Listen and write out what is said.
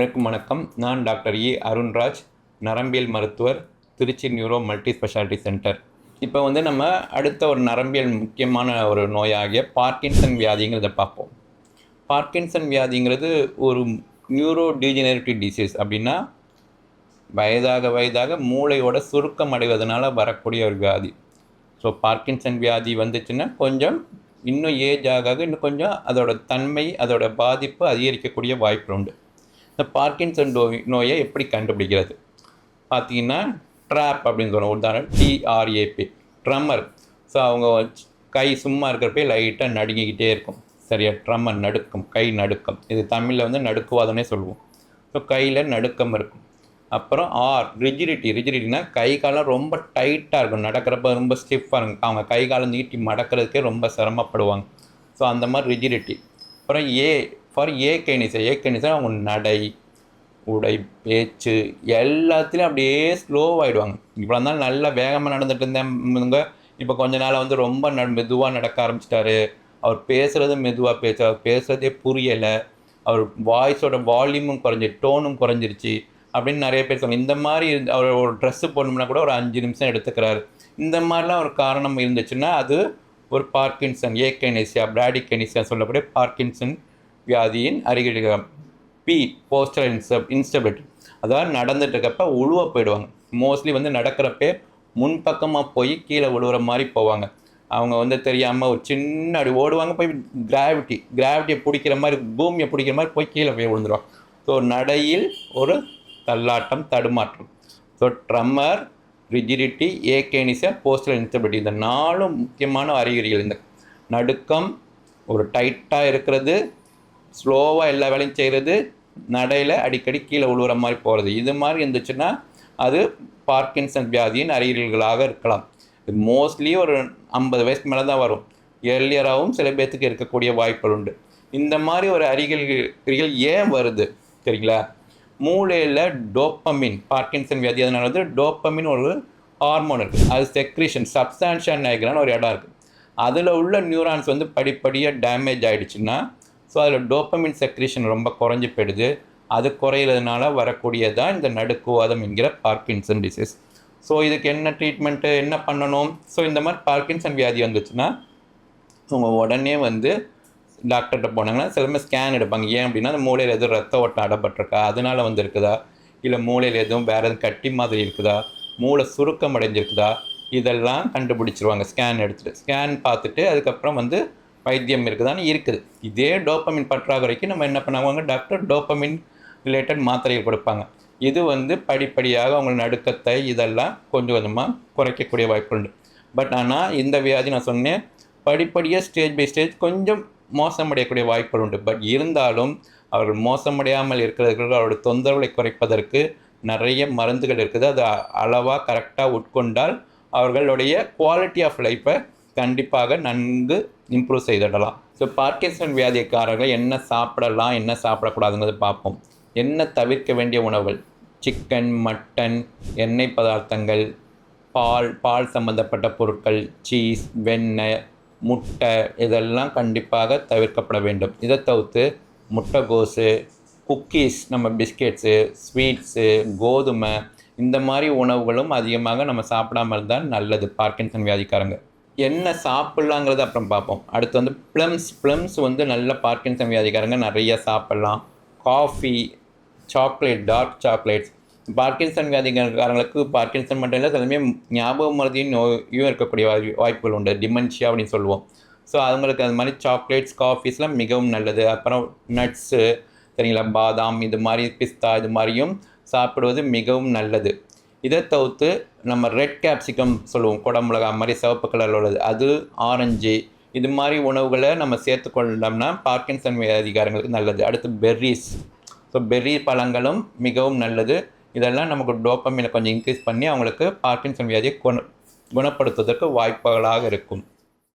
அனைவருக்கும் வணக்கம். நான் டாக்டர் ஏ. அருண்ராஜ் நரம்பியல் மருத்துவர் Trichy neuro multi speciality centre. இப்போ வந்து நம்ம அடுத்த ஒரு நரம்பியல் முக்கியமான ஒரு நோயாகிய பார்க்கின்சன் வியாதிங்கிறத பார்ப்போம். பார்க்கின்சன் வியாதிங்கிறது ஒரு நியூரோ டீஜெனரேட்டிவ் டிசீஸ் அப்படின்னா வயதாக வயதாக மூளையோட சுருக்கம் அடைவதனால வரக்கூடிய ஒரு வியாதி. ஸோ பார்க்கின்சன் வியாதி வந்துச்சுன்னா கொஞ்சம் இன்னும் ஏஜ் ஆக ஆக இன்னும் கொஞ்சம் அதோட தன்மை அதோட பாதிப்பு அதிகரிக்கக்கூடிய வாய்ப்பு உண்டு இந்த பார்க்கின்சன் நோய் நோயை எப்படி கண்டுபிடிக்கிறது? பார்த்தீங்கன்னா ட்ராப் அப்படின்னு சொல்லுவோம் உதாரணம் டிஆர்ஏபி ட்ரம்மர் ஸோ அவங்க வச்சு- கை சும்மா இருக்கிறப்பே லைட்டாக நடுங்கிக்கிட்டே இருக்கும். சரியா? ட்ரம்மர் நடுக்கம் கை நடுக்கம். இது தமிழில் வந்து நடுக்குவாதனே சொல்லுவோம். ஸோ கையில் நடுக்கம் இருக்கும். அப்புறம் ஆர் ரிஜிடிட்டி ரிஜிடிட்டினா கை காலம் ரொம்ப டைட்டாக இருக்கும். நடக்கிறப்ப ரொம்ப ஸ்டிஃபாக இருக்கும். அவங்க கை காலம் நீட்டி மடக்கிறதுக்கே ரொம்ப சிரமப்படுவாங்க. ஸோ அந்த மாதிரி ரிஜிடிட்டி அப்புறம் ஏ ஃபார் ஏ கைனிசா ஏ கைனிசா அவங்க நடை உடை பேச்சு எல்லாத்துலேயும் அப்படியே ஸ்லோவாகிடுவாங்க இவ்வளோ நாள் நல்லா வேகமாக நடந்துட்டு இருந்தவங்க இப்போ கொஞ்ச நாள் வந்து ரொம்ப ந மெதுவாக நடக்க ஆரம்பிச்சிட்டாரு. அவர் பேசுகிறது மெதுவாக பேசுகிறார் அவர் பேசுகிறதே புரியலை. அவர் வாய்ஸோட வால்யூமும் குறைஞ்சி டோனும் குறைஞ்சிருச்சு அப்படின்னு நிறைய பேர் சொல்லுவாங்க இந்த மாதிரி இருந்து- அவர் ஒரு ட்ரெஸ்ஸு போடணும்னா கூட ஒரு அஞ்சு நிமிஷம் எடுத்துக்கிறாரு. இந்த மாதிரிலாம் ஒரு காரணம் இருந்துச்சுன்னா அது ஒரு பார்க்கின்சன் ஏகேனேசியா பிராடிகேனிசியா சொல்லக்கூடிய பார்க்கின்சன் வியாதியின் அறிகுறிகள். பி போஸ்டல் இன்ஸ்ட இன்ஸ்டபிலிட்டி அதாவது நடந்துட்டு இருக்கப்ப உழுவ போயிடுவாங்க. மோஸ்ட்லி வந்து நடக்கிறப்பே முன்பக்கமாக போய் கீழே விழுவுற மாதிரி போவாங்க. அவங்க வந்து தெரியாமல் ஒரு சின்ன அப்படி ஓடுவாங்க போய் கிராவிட்டி கிராவிட்டியை பிடிக்கிற மாதிரி பூமியை பிடிக்கிற மாதிரி போய் கீழே போய் விழுந்துருவாங்க. ஸோ நடையில் ஒரு தள்ளாட்டம் தடுமாற்றம். So tremor rigidity akinesia postural instability இந்த நாலும் முக்கியமான அறிகுறிகள் இந்த. நடுக்கம் ஒரு டைட்டாக இருக்கிறது. ஸ்லோவாக எல்லா வேலையும் செய்கிறது நடையில் அடிக்கடி கீழே உழுவுற மாதிரி போகிறது இது மாதிரி இருந்துச்சுன்னா அது பார்க்கின்சன் வியாதியின் அறிகுறிகளாக இருக்கலாம். இது மோஸ்ட்லி ஒரு ஐம்பது வயசுக்கு மேலே தான் வரும். எர்லியராகவும் சில பேர்த்துக்கு இருக்கக்கூடிய வாய்ப்புகள் உண்டு. இந்த மாதிரி ஒரு அறிகுறிகள் ஏன் வருது? சரிங்களா? மூளையில் டோப்பமின் பார்க்கின்சன் வியாதி அதனால வந்து டோப்பமின் ஒரு ஹார்மோன் இருக்குது அது செக்ரிஷன் சப்ஸ்டான்ஷியல் நைக்ரான்னு ஒரு இடம் இருக்குது அதில் உள்ள நியூரான்ஸ் வந்து படிப்படியாக டேமேஜ் ஆகிடுச்சுன்னா ஸோ அதில் டோப்பமின் செக்ரேஷன் ரொம்ப குறைஞ்சி போயிடுது. அது குறையிறதுனால வரக்கூடியதான் இந்த நடுக்குவாதம் என்கிற பார்க்கின்சன் டிசீஸ் ஸோ இதுக்கு என்ன ட்ரீட்மெண்ட்டு என்ன பண்ணணும்? ஸோ இந்த மாதிரி பார்க்கின்சன் வியாதி வந்துச்சுன்னா அவங்க உடனே வந்து டாக்டர்கிட்ட போனாங்கன்னா சில பேர் ஸ்கேன் எடுப்பாங்க. ஏன் அப்படின்னா அந்த மூளையில் எதுவும் ரத்த ஓட்டம் அடப்பட்டிருக்கா? அதனால் வந்துருக்குதா? இல்லை மூளையில் எதுவும் வேறு எதுவும் கட்டி மாதிரி இருக்குதா? மூளை சுருக்கம் அடைஞ்சிருக்குதா? இதெல்லாம் கண்டுபிடிச்சிருவாங்க. ஸ்கேன் எடுத்துகிட்டு ஸ்கேன் பார்த்துட்டு அதுக்கப்புறம் வந்து வைத்தியம் இருக்குதான்னு இருக்குது. இதே டோப்பமின் பற்றாக்குறைக்கு நம்ம என்ன பண்ணுவாங்க டாக்டர் டோப்பமின் ரிலேட்டட் மாத்திரைகள் கொடுப்பாங்க. இது வந்து படிப்படியாக அவங்க நடுக்கத்தை இதெல்லாம் கொஞ்சம் கொஞ்சமாக குறைக்கக்கூடிய வாய்ப்பு உண்டு. பட் ஆனால் இந்த வியாதி நான் சொன்னேன் படிப்படியாக ஸ்டேஜ் பை ஸ்டேஜ் கொஞ்சம் மோசமடையக்கூடிய வாய்ப்புகள் உண்டு. பட் இருந்தாலும் அவர்கள் மோசமடையாமல் இருக்கிறதுக்கு அவருடைய தொந்தரவுகளை குறைப்பதற்கு நிறைய மருந்துகள் இருக்குது. அது அளவாக கரெக்டாக உட்கொண்டால் அவர்களுடைய குவாலிட்டி ஆஃப் லைஃப்பை கண்டிப்பாக நன்கு இம்ப்ரூவ் செய்திடலாம். ஸோ பார்க்கின்சன் வியாதிக்காரர்கள் என்ன சாப்பிடலாம் என்ன சாப்பிடக்கூடாதுங்கிறது பார்ப்போம். என்ன தவிர்க்க வேண்டிய உணவுகள்? சிக்கன் மட்டன் எண்ணெய் பதார்த்தங்கள் பால் பால் சம்பந்தப்பட்ட பொருட்கள் சீஸ் வெண்ணெய் முட்டை இதெல்லாம் கண்டிப்பாக தவிர்க்கப்பட வேண்டும். இதை தவிர்த்து முட்டைகோஸு குக்கீஸ் நம்ம பிஸ்கெட்ஸு ஸ்வீட்ஸு கோதுமை இந்த மாதிரி உணவுகளும் அதிகமாக நம்ம சாப்பிடாமல் இருந்தால் நல்லது பார்க்கின்சன் வியாதிக்காரங்க. என்ன சாப்பிட்லாங்கிறது அப்புறம் பார்ப்போம். அடுத்து வந்து ப்ளம்ஸ் ப்ளம்ஸ் வந்து நல்ல பார்க்கின்சன் வியாதிக்காரங்க நிறைய சாப்பிட்லாம். Coffee chocolate dark chocolates Parkinson வியாதிக்காரங்களுக்கு Parkinson மட்டும் இல்லை சிலமே ஞாபக மருதியும் நோயும் இருக்கக்கூடிய வாய் வாய்ப்புகள் உண்டு. டிமென்ஷியா அப்படின்னு சொல்லுவோம். ஸோ அவங்களுக்கு அது மாதிரி சாக்லேட்ஸ் காஃபீஸ்லாம் மிகவும் நல்லது. அப்புறம் நட்ஸு சரிங்களா? பாதாம் இது மாதிரி பிஸ்தா இது மாதிரியும் சாப்பிடுவது மிகவும் நல்லது. இதை தவிர்த்து நம்ம ரெட் கேப்சிகம் சொல்லுவோம் குடமிளகா மாதிரி சிவப்பு கலரில் உள்ளது. அது ஆரஞ்சு இது மாதிரி உணவுகளை நம்ம சேர்த்துக்கொண்டோம்னா பார்க்கின்சன் அதிகாரங்களுக்கு நல்லது. அடுத்து பெர்ரிஸ் ஸோ பெர்ரி பழங்களும் மிகவும் நல்லது. இதெல்லாம் நமக்கு டோப்பமினை கொஞ்சம் இன்க்ரீஸ் பண்ணி அவங்களுக்கு பார்க்கின்சன் வியாதியை குண குணப்படுத்துவதற்கு வாய்ப்புகளாக இருக்கும்.